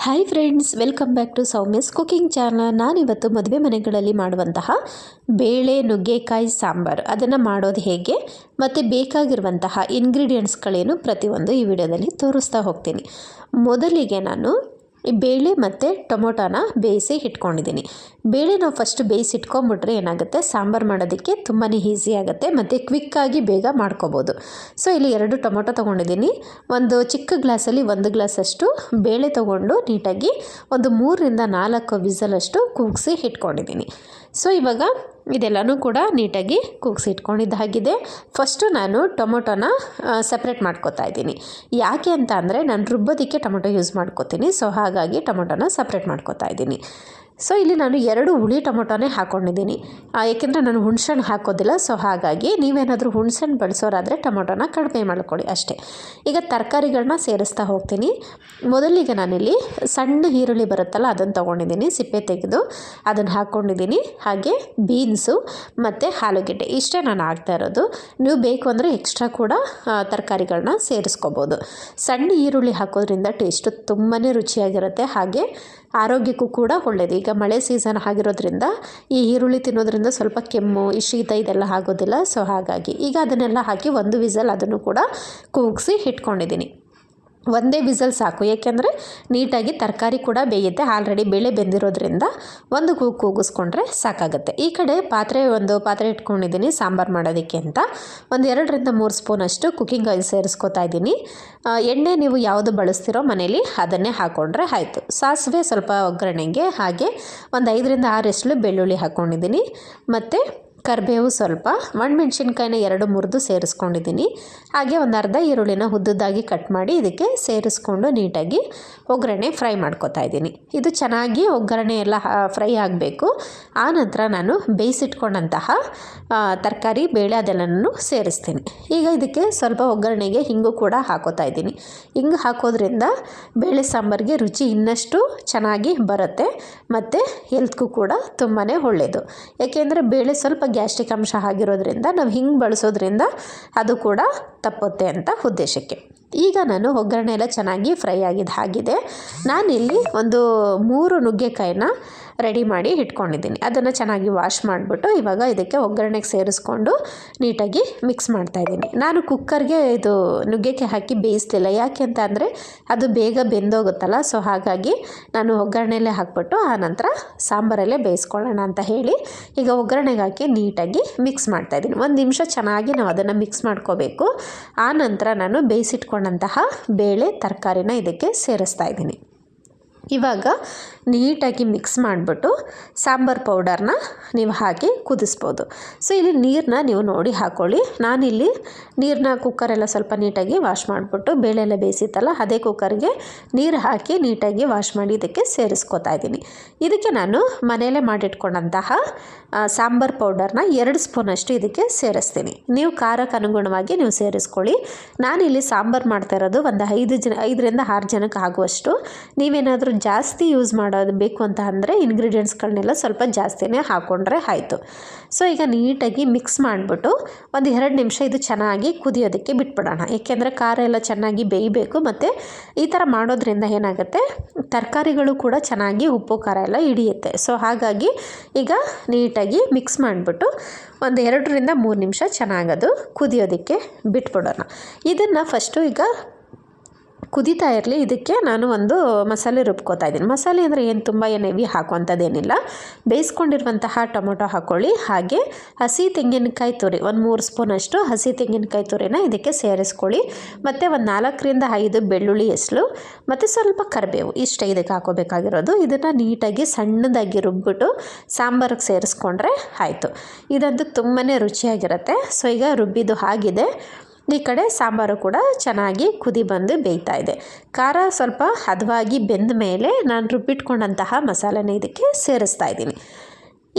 Hi friends welcome back to Soumya's cooking channel ನಾನಿವತ್ತು ಮದುವೆ ಮನೆಗಳಲ್ಲಿ ಮಾಡುವಂತಹ ಬೇಳೆ, ನುಗ್ಗೆಕಾಯಿ, ಸಾಂಬಾರು. ಅದನ್ನು ಮಾಡೋದು ಹೇಗೆ? ಮತ್ತು ಬೇಕಾಗಿರುವಂತಹ ಇಂಗ್ರೀಡಿಯೆಂಟ್ಸ್ಗಳೇನು ಪ್ರತಿಯೊಂದು ಈ ವಿಡಿಯೋದಲ್ಲಿ ತೋರಿಸ್ತಾ ಹೋಗ್ತೀನಿ. ಮೊದಲಿಗೆ ನಾನು ಈ ಬೇಳೆ ಮತ್ತು ಟೊಮೊಟೊನ ಬೇಯಿಸಿ ಇಟ್ಕೊಂಡಿದ್ದೀನಿ. ಬೇಳೆ ನಾವು ಫಸ್ಟ್ ಬೇಯಿಸಿ ಇಟ್ಕೊಂಬಿಟ್ರೆ ಏನಾಗುತ್ತೆ? ಸಾಂಬಾರು ಮಾಡೋದಕ್ಕೆ ತುಂಬಾ ಈಸಿ ಆಗುತ್ತೆ, ಮತ್ತು ಕ್ವಿಕ್ಕಾಗಿ ಬೇಗ ಮಾಡ್ಕೋಬೋದು. ಸೊ ಇಲ್ಲಿ ಎರಡು ಟೊಮೊಟೊ ತೊಗೊಂಡಿದ್ದೀನಿ. ಒಂದು ಚಿಕ್ಕ ಗ್ಲಾಸಲ್ಲಿ ಒಂದು ಗ್ಲಾಸಷ್ಟು ಬೇಳೆ ತೊಗೊಂಡು ನೀಟಾಗಿ ಒಂದು ಮೂರರಿಂದ ನಾಲ್ಕು ವಿಸಲಷ್ಟು ಕೂಗಿಸಿ ಇಟ್ಕೊಂಡಿದ್ದೀನಿ. ಸೊ ಇವಾಗ ಇದೆಲ್ಲನೂ ಕೂಡ ನೀಟಾಗಿ ಕೂಗಿಸಿ ಇಟ್ಕೊಂಡಿದ್ದಾಗಿದೆ ಫಸ್ಟು ನಾನು ಟೊಮೊಟೊನ ಸಪ್ರೇಟ್ ಮಾಡ್ಕೊತಾ ಇದ್ದೀನಿ. ಯಾಕೆ ಅಂತ ಅಂದರೆ, ನಾನು ರುಬ್ಬೋದಕ್ಕೆ ಟೊಮೊಟೊ ಯೂಸ್ ಮಾಡ್ಕೋತೀನಿ. ಸೊ ಹಾಗಾಗಿ ಟೊಮೊಟೊನ ಸಪ್ರೇಟ್ ಮಾಡ್ಕೊತಾ ಇದ್ದೀನಿ. ಸೊ ಇಲ್ಲಿ ನಾನು ಎರಡು ಹುಳಿ ಟೊಮೊಟೊನೇ ಹಾಕ್ಕೊಂಡಿದ್ದೀನಿ ಏಕೆಂದರೆ ನಾನು ಹುಣ್ಸೆಹಣ್ಣು ಹಾಕೋದಿಲ್ಲ ಸೊ ಹಾಗಾಗಿ ನೀವೇನಾದರೂ ಹುಣ್ಸೆಹಣ್ಣು ಬಳಸೋರಾದರೆ ಟೊಮೊಟೊನ ಕಡಿಮೆ ಮಾಡ್ಕೊಳ್ಳಿ ಅಷ್ಟೇ. ಈಗ ತರಕಾರಿಗಳನ್ನ ಸೇರಿಸ್ತಾ ಹೋಗ್ತೀನಿ. ಮೊದಲಿಗೆ ನಾನಿಲ್ಲಿ ಸಣ್ಣ ಈರುಳ್ಳಿ ಬರುತ್ತಲ್ಲ, ಅದನ್ನು ತೊಗೊಂಡಿದ್ದೀನಿ, ಸಿಪ್ಪೆ ತೆಗೆದು ಅದನ್ನು ಹಾಕ್ಕೊಂಡಿದ್ದೀನಿ ಹಾಗೆ ಬೀನ್ಸು ಮತ್ತು ಆಲೂಗೆಡ್ಡೆ, ಇಷ್ಟೇ ನಾನು ಹಾಕ್ತಾ ಇರೋದು. ನೀವು ಬೇಕು ಅಂದರೆ ಎಕ್ಸ್ಟ್ರಾ ಕೂಡ ತರಕಾರಿಗಳನ್ನ ಸೇರಿಸ್ಕೋಬೋದು. ಸಣ್ಣ ಈರುಳ್ಳಿ ಹಾಕೋದ್ರಿಂದ ಟೇಸ್ಟು ತುಂಬಾ ರುಚಿಯಾಗಿರುತ್ತೆ, ಹಾಗೆ ಆರೋಗ್ಯಕ್ಕೂ ಕೂಡ ಒಳ್ಳೆಯದು ಈಗ ಮಳೆ ಸೀಸನ್ ಆಗಿರೋದ್ರಿಂದ ಈ ಈರುಳ್ಳಿ ತಿನ್ನೋದ್ರಿಂದ ಸ್ವಲ್ಪ ಕೆಮ್ಮು, ಈ ಶೀತ ಇದೆಲ್ಲ ಆಗೋದಿಲ್ಲ. ಸೊ ಹಾಗಾಗಿ ಈಗ ಅದನ್ನೆಲ್ಲ ಹಾಕಿ ಒಂದು ವಿಸಲ್ ಅದನ್ನು ಕೂಡ ಕೂಗಿಸಿ ಇಟ್ಕೊಂಡಿದ್ದೀನಿ. ಒಂದೇ ವಿಸಲ್ ಸಾಕು. ಏಕೆಂದರೆ ನೀಟಾಗಿ ತರಕಾರಿ ಕೂಡ ಬೇಯುತ್ತೆ. ಆಲ್ರೆಡಿ ಬೇಳೆ ಬೆಂದಿರೋದ್ರಿಂದ ಒಂದು ಕೂ ಕೂಗಿಸ್ಕೊಂಡ್ರೆ ಸಾಕಾಗುತ್ತೆ. ಈ ಕಡೆ ಪಾತ್ರೆ, ಒಂದು ಪಾತ್ರೆ ಇಟ್ಕೊಂಡಿದ್ದೀನಿ ಸಾಂಬಾರು ಮಾಡೋದಕ್ಕೆ ಅಂತ. ಒಂದು ಎರಡರಿಂದ ಮೂರು ಸ್ಪೂನಷ್ಟು ಕುಕ್ಕಿಂಗ್ ಆಯಿಲ್ ಸೇರಿಸ್ಕೊತಾ ಇದ್ದೀನಿ. ಎಣ್ಣೆ ನೀವು ಯಾವುದು ಬಳಸ್ತಿರೋ ಮನೇಲಿ ಅದನ್ನೇ ಹಾಕ್ಕೊಂಡ್ರೆ ಆಯಿತು. ಸಾಸಿವೆ ಸ್ವಲ್ಪ ಒಗ್ಗರಣೆಗೆ ಹಾಗೆ ಒಂದು ಐದರಿಂದ ಆರು ಎಷ್ಟು ಬೆಳ್ಳುಳ್ಳಿ ಹಾಕ್ಕೊಂಡಿದ್ದೀನಿ ಮತ್ತು ಕರಿಬೇವು ಸ್ವಲ್ಪ ಒಣಮೆಣ್ಸಿನ್ಕಾಯಿನ ಎರಡು ಮುರಿದು ಸೇರಿಸ್ಕೊಂಡಿದ್ದೀನಿ. ಹಾಗೆ ಒಂದು ಅರ್ಧ ಈರುಳ್ಳಿನ ಉದ್ದುದ್ದಾಗಿ ಕಟ್ ಮಾಡಿ ಇದಕ್ಕೆ ಸೇರಿಸ್ಕೊಂಡು ನೀಟಾಗಿ ಒಗ್ಗರಣೆ ಫ್ರೈ ಮಾಡ್ಕೊತಾ ಇದ್ದೀನಿ. ಇದು ಚೆನ್ನಾಗಿ ಒಗ್ಗರಣೆ ಎಲ್ಲ ಫ್ರೈ ಆಗಬೇಕು. ಆನಂತರ ನಾನು ಬೇಯಿಸಿಟ್ಕೊಂಡಂತಹ ತರಕಾರಿ, ಬೇಳೆ ಅದೆಲ್ಲನೂ ಸೇರಿಸ್ತೀನಿ. ಈಗ ಇದಕ್ಕೆ ಸ್ವಲ್ಪ ಒಗ್ಗರಣೆಗೆ ಹಿಂಗು ಕೂಡ ಹಾಕೋತಾ ಇದ್ದೀನಿ. ಹಿಂಗೆ ಹಾಕೋದ್ರಿಂದ ಬೇಳೆ ಸಾಂಬಾರಿಗೆ ರುಚಿ ಇನ್ನಷ್ಟು ಚೆನ್ನಾಗಿ ಬರುತ್ತೆ ಮತ್ತು ಹೆಲ್ತ್ಗೂ ಕೂಡ ತುಂಬಾ ಒಳ್ಳೆಯದು ಏಕೆಂದರೆ ಬೇಳೆ ಸ್ವಲ್ಪ ಗ್ಯಾಸ್ಟ್ರಿಕ್ ಅಂಶ ಆಗಿರೋದ್ರಿಂದ ನಾವು ಹಿಂಗೆ ಬಳಸೋದ್ರಿಂದ ಅದು ಕೂಡ ತಪ್ಪುತ್ತೆ ಅಂತ ಉದ್ದೇಶಕ್ಕೆ. ಈಗ ನಾನು ಒಗ್ಗರಣೆ ಎಲ್ಲ ಚೆನ್ನಾಗಿ ಫ್ರೈ ಆಗಿದ್ದು ಹಾಗಿದೆ. ನಾನಿಲ್ಲಿ ಒಂದು ಮೂರು ನುಗ್ಗೆಕಾಯಿನ ರೆಡಿ ಮಾಡಿ ಇಟ್ಕೊಂಡಿದ್ದೀನಿ. ಅದನ್ನು ಚೆನ್ನಾಗಿ ವಾಶ್ ಮಾಡಿಬಿಟ್ಟು ಇವಾಗ ಇದಕ್ಕೆ ಒಗ್ಗರಣೆಗೆ ಸೇರಿಸ್ಕೊಂಡು ನೀಟಾಗಿ ಮಿಕ್ಸ್ ಮಾಡ್ತಾಯಿದ್ದೀನಿ ನಾನು ಕುಕ್ಕರ್ಗೆ ಇದು ನುಗ್ಗೆಕಾಯಿ ಹಾಕಿ ಬೇಯಿಸ್ಲಿಲ್ಲ. ಯಾಕೆ ಅಂತ ಅಂದರೆ ಅದು ಬೇಗ ಬೆಂದೋಗುತ್ತಲ್ಲ, ಸೊ ಹಾಗಾಗಿ ನಾನು ಒಗ್ಗರಣೆಯಲ್ಲೇ ಹಾಕ್ಬಿಟ್ಟು ಆನಂತರ ಸಾಂಬಾರಲ್ಲೇ ಬೇಯಿಸ್ಕೊಳ್ಳೋಣ ಅಂತ ಹೇಳಿ ಈಗ ಒಗ್ಗರಣೆಗೆ ಹಾಕಿ ನೀಟಾಗಿ ಮಿಕ್ಸ್ ಮಾಡ್ತಾಯಿದ್ದೀನಿ ಒಂದು ನಿಮಿಷ ಚೆನ್ನಾಗಿ ನಾವು ಅದನ್ನು ಮಿಕ್ಸ್ ಮಾಡ್ಕೋಬೇಕು. ಆನಂತರ ನಾನು ಬೇಯಿಸಿಟ್ಕೊಂಡಂತಹ ಬೇಳೆ ತರಕಾರಿನ ಇದಕ್ಕೆ ಸೇರಿಸ್ತಾ ಇದ್ದೀನಿ. ಇವಾಗ ನೀಟಾಗಿ ಮಿಕ್ಸ್ ಮಾಡಿಬಿಟ್ಟು ಸಾಂಬಾರು ಪೌಡರ್ನ ನೀವು ಹಾಕಿ ಕುದಿಸ್ಬೋದು. ಸೊ, ಇಲ್ಲಿ ನೀರನ್ನ ನೀವು ನೋಡಿ ಹಾಕ್ಕೊಳ್ಳಿ ನಾನಿಲ್ಲಿ ನೀರನ್ನ ಕುಕ್ಕರೆಲ್ಲ ಸ್ವಲ್ಪ ನೀಟಾಗಿ ವಾಶ್ ಮಾಡಿಬಿಟ್ಟು ಬೇಳೆ ಎಲ್ಲ ಬೇಯಿಸಿತ್ತಲ್ಲ, ಅದೇ ಕುಕ್ಕರ್ಗೆ ನೀರು ಹಾಕಿ ನೀಟಾಗಿ ವಾಶ್ ಮಾಡಿ ಇದಕ್ಕೆ ಸೇರಿಸ್ಕೊತಾ ಇದ್ದೀನಿ. ಇದಕ್ಕೆ ನಾನು ಮನೆಯಲ್ಲೇ ಮಾಡಿಟ್ಕೊಂಡಂತಹ ಸಾಂಬಾರು ಪೌಡರ್ನ ಎರಡು ಸ್ಪೂನಷ್ಟು ಇದಕ್ಕೆ ಸೇರಿಸ್ತೀನಿ. ನೀವು ಖಾರಕ್ಕೆ ಅನುಗುಣವಾಗಿ ನೀವು ಸೇರಿಸ್ಕೊಳ್ಳಿ. ನಾನಿಲ್ಲಿ ಸಾಂಬಾರು ಮಾಡ್ತಾ ಇರೋದು ಒಂದು ಐದು ಜನ, ಐದರಿಂದ ಆರು ಜನಕ್ಕೆ ಆಗುವಷ್ಟು. ನೀವೇನಾದರೂ ಜಾಸ್ತಿ ಯೂಸ್ ಮಾಡೋದು ಬೇಕು ಅಂತ ಅಂದರೆ ಇಂಗ್ರೀಡಿಯೆಂಟ್ಸ್ಗಳನ್ನೆಲ್ಲ ಸ್ವಲ್ಪ ಜಾಸ್ತಿನೇ ಹಾಕ್ಕೊಂಡ್ರೆ ಆಯಿತು. ಸೊ ಈಗ ನೀಟಾಗಿ ಮಿಕ್ಸ್ ಮಾಡಿಬಿಟ್ಟು ಒಂದು ಎರಡು ನಿಮಿಷ ಇದು ಚೆನ್ನಾಗಿ ಕುದಿಯೋದಕ್ಕೆ ಬಿಟ್ಬಿಡೋಣ. ಏಕೆಂದರೆ ಖಾರ ಎಲ್ಲ ಚೆನ್ನಾಗಿ ಬೇಯಬೇಕು ಮತ್ತು ಈ ಥರ ಮಾಡೋದ್ರಿಂದ ಏನಾಗುತ್ತೆ? ತರಕಾರಿಗಳು ಕೂಡ ಚೆನ್ನಾಗಿ ಉಪ್ಪು, ಖಾರ ಎಲ್ಲ ಹಿಡಿಯುತ್ತೆ. ಸೊ ಹಾಗಾಗಿ ಈಗ ನೀಟಾಗಿ ಮಿಕ್ಸ್ ಮಾಡಿಬಿಟ್ಟು ಒಂದು ಎರಡರಿಂದ ಮೂರು ನಿಮಿಷ ಚೆನ್ನಾಗದು ಕುದಿಯೋದಕ್ಕೆ ಬಿಟ್ಬಿಡೋಣ. ಇದನ್ನು ಫಸ್ಟು ಈಗ ಕುದೀತಾ ಇರಲಿ. ಇದಕ್ಕೆ ನಾನು ಒಂದು ಮಸಾಲೆ ರುಬ್ಕೋತಾ ಇದ್ದೀನಿ. ಮಸಾಲೆ ಅಂದರೆ ಏನು? ತುಂಬ ಏನು ಹೆವಿ ಹಾಕುವಂಥದ್ದೇನಿಲ್ಲ. ಬೇಯಿಸ್ಕೊಂಡಿರುವಂತಹ ಟೊಮೊಟೊ ಹಾಕ್ಕೊಳ್ಳಿ ಹಾಗೆ ಹಸಿ ತೆಂಗಿನಕಾಯಿ ತುರಿ, ಒಂದು ಮೂರು ಸ್ಪೂನಷ್ಟು ಹಸಿ ತೆಂಗಿನಕಾಯಿ ತುರಿನ ಇದಕ್ಕೆ ಸೇರಿಸ್ಕೊಳ್ಳಿ. ಮತ್ತು ಒಂದು ನಾಲ್ಕರಿಂದ ಐದು ಬೆಳ್ಳುಳ್ಳಿ ಎಸ್ಲು ಮತ್ತು ಸ್ವಲ್ಪ ಕರಿಬೇವು. ಇಷ್ಟ ಇದಕ್ಕೆ ಹಾಕೋಬೇಕಾಗಿರೋದು. ಇದನ್ನು ನೀಟಾಗಿ ಸಣ್ಣದಾಗಿ ರುಬ್ಬಿಟ್ಟು ಸಾಂಬಾರಿಗೆ ಸೇರಿಸ್ಕೊಂಡ್ರೆ ಆಯಿತು. ಇದಂತೂ ತುಂಬಾ ರುಚಿಯಾಗಿರುತ್ತೆ. ಸೊ ಈಗ ರುಬ್ಬಿದ್ದು ಆಗಿದೆ. ಈ ಕಡೆ ಸಾಂಬಾರು ಕೂಡ ಚೆನ್ನಾಗಿ ಕುದಿ ಬಂದು ಬೇಯ್ತಾ ಇದೆ. ಖಾರ ಸ್ವಲ್ಪ ಹದವಾಗಿ ಬೆಂದ ಮೇಲೆ ನಾನು ರುಬ್ಬಿಟ್ಕೊಂಡಂತಹ ಮಸಾಲೆನ ಇದಕ್ಕೆ ಸೇರಿಸ್ತಾ ಇದ್ದೀನಿ.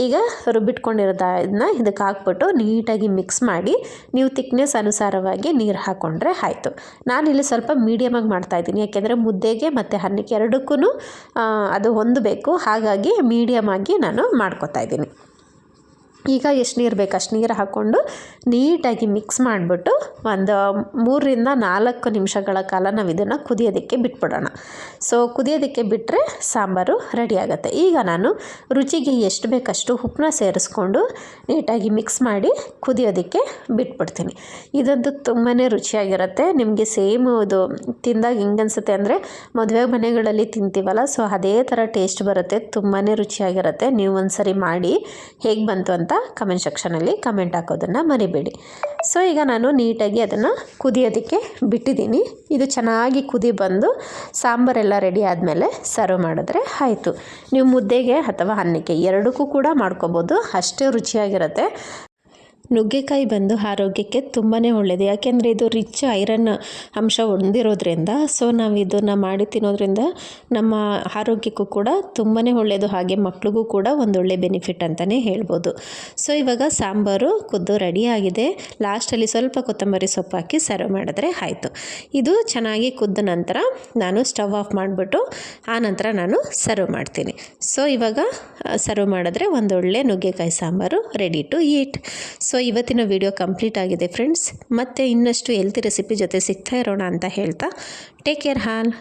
ಈಗ ರುಬ್ಬಿಟ್ಕೊಂಡಿರೋದನ್ನ ಇದಕ್ಕೆ ಹಾಕ್ಬಿಟ್ಟು ನೀಟಾಗಿ ಮಿಕ್ಸ್ ಮಾಡಿ ನೀವು ತಿಕ್ನೆಸ್ ಅನುಸಾರವಾಗಿ ನೀರು ಹಾಕ್ಕೊಂಡ್ರೆ ಆಯಿತು. ನಾನಿಲ್ಲಿ ಸ್ವಲ್ಪ ಮೀಡಿಯಮಾಗಿ ಮಾಡ್ತಾಯಿದ್ದೀನಿ ಯಾಕೆಂದರೆ ಮುದ್ದೆಗೆ ಮತ್ತು ಅನ್ನಕ್ಕೆ ಎರಡಕ್ಕೂ ಅದು ಹೊಂದಬೇಕು ಹಾಗಾಗಿ ಮೀಡಿಯಮಾಗಿ ನಾನು ಮಾಡ್ಕೋತಾ ಇದ್ದೀನಿ. ಈಗ ಎಷ್ಟು ನೀರು ಬೇಕು? ಅಷ್ಟು ನೀರು ಹಾಕ್ಕೊಂಡು ನೀಟಾಗಿ ಮಿಕ್ಸ್ ಮಾಡಿಬಿಟ್ಟು ಒಂದು ಮೂರರಿಂದ ನಾಲ್ಕು ನಿಮಿಷಗಳ ಕಾಲ ನಾವು ಇದನ್ನು ಕುದಿಯೋದಕ್ಕೆ ಬಿಟ್ಬಿಡೋಣ. ಸೊ ಕುದಿಯೋದಕ್ಕೆ ಬಿಟ್ಟರೆ ಸಾಂಬಾರು ರೆಡಿ ಆಗುತ್ತೆ. ಈಗ ನಾನು ರುಚಿಗೆ ಎಷ್ಟು ಬೇಕಷ್ಟು ಉಪ್ಪನ್ನ ಸೇರಿಸ್ಕೊಂಡು ನೀಟಾಗಿ ಮಿಕ್ಸ್ ಮಾಡಿ ಕುದಿಯೋದಕ್ಕೆ ಬಿಟ್ಬಿಡ್ತೀನಿ. ಇದಂತೂ ತುಂಬಾ ರುಚಿಯಾಗಿರುತ್ತೆ. ನಿಮಗೆ ಸೇಮ್ ಇದು ತಿಂದಾಗ ಹೆಂಗನ್ಸುತ್ತೆ ಅಂದರೆ ಮದುವೆ ಮನೆಗಳಲ್ಲಿ ತಿಂತೀವಲ್ಲ ಸೊ ಅದೇ ಥರ ಟೇಸ್ಟ್ ಬರುತ್ತೆ. ತುಂಬಾ ರುಚಿಯಾಗಿರುತ್ತೆ. ನೀವು ಒಂದ್ಸರಿ ಮಾಡಿ ಹೇಗೆ ಬಂತು ಅಂತ ಕಮೆಂಟ್ ಸೆಕ್ಷನಲ್ಲಿ ಕಮೆಂಟ್ ಹಾಕೋದನ್ನು ಮರಿಬೇಡಿ. ಸೊ ಈಗ ನಾನು ನೀಟಾಗಿ ಅದನ್ನು ಕುದಿಯೋದಕ್ಕೆ ಬಿಟ್ಟಿದ್ದೀನಿ. ಇದು ಚೆನ್ನಾಗಿ ಕುದಿ ಬಂದು ಸಾಂಬಾರೆಲ್ಲ ರೆಡಿ ಆದಮೇಲೆ ಸರ್ವ್ ಮಾಡಿದ್ರೆ ಆಯಿತು. ನೀವು ಮುದ್ದೆಗೆ ಅಥವಾ ಅನ್ನಕ್ಕೆ ಎರಡಕ್ಕೂ ಕೂಡ ಮಾಡ್ಕೋಬೋದು. ಅಷ್ಟೇ ರುಚಿಯಾಗಿರುತ್ತೆ. ನುಗ್ಗೆಕಾಯಿ ಬಂದು ಆರೋಗ್ಯಕ್ಕೆ ತುಂಬಾ ಒಳ್ಳೆಯದು ಯಾಕೆಂದರೆ ಇದು ರಿಚ್ ಐರನ್ ಅಂಶ ಹೊಂದಿರೋದ್ರಿಂದ ಸೊ ನಾವು ಇದನ್ನು ಮಾಡಿ ತಿನ್ನೋದ್ರಿಂದ ನಮ್ಮ ಆರೋಗ್ಯಕ್ಕೂ ಕೂಡ ತುಂಬಾ ಒಳ್ಳೆಯದು ಹಾಗೆ ಮಕ್ಳಿಗೂ ಕೂಡ ಒಂದೊಳ್ಳೆ ಬೆನಿಫಿಟ್ ಅಂತಲೇ ಹೇಳ್ಬೋದು. ಸೊ ಇವಾಗ ಸಾಂಬಾರು ಕುದ್ದು ರೆಡಿಯಾಗಿದೆ ಲಾಸ್ಟಲ್ಲಿ ಸ್ವಲ್ಪ ಕೊತ್ತಂಬರಿ ಸೊಪ್ಪು ಹಾಕಿ ಸರ್ವ್ ಮಾಡಿದ್ರೆ ಆಯಿತು. ಇದು ಚೆನ್ನಾಗಿ ಕುದ್ದ ನಂತರ ನಾನು ಸ್ಟವ್ ಆಫ್ ಮಾಡಿಬಿಟ್ಟು ಆ ನಂತರ ನಾನು ಸರ್ವ್ ಮಾಡ್ತೀನಿ. ಸೊ ಇವಾಗ ಸರ್ವ್ ಮಾಡಿದ್ರೆ ಒಂದೊಳ್ಳೆ ನುಗ್ಗೆಕಾಯಿ sambar ready to eat so ಇವತ್ತಿನ ವಿಡಿಯೋ ಕಂಪ್ಲೀಟ್ ಆಗಿದೆ ಫ್ರೆಂಡ್ಸ್ ಮತ್ತೆ ಇನ್ನಷ್ಟು ಹೆಲ್ತಿ ರೆಸಿಪಿ ಜೊತೆ ಸಿಗ್ತಾ ಇರೋಣ ಅಂತ ಹೇಳ್ತಾ. ಟೇಕ್ ಕೇರ್ ಹಾಲ್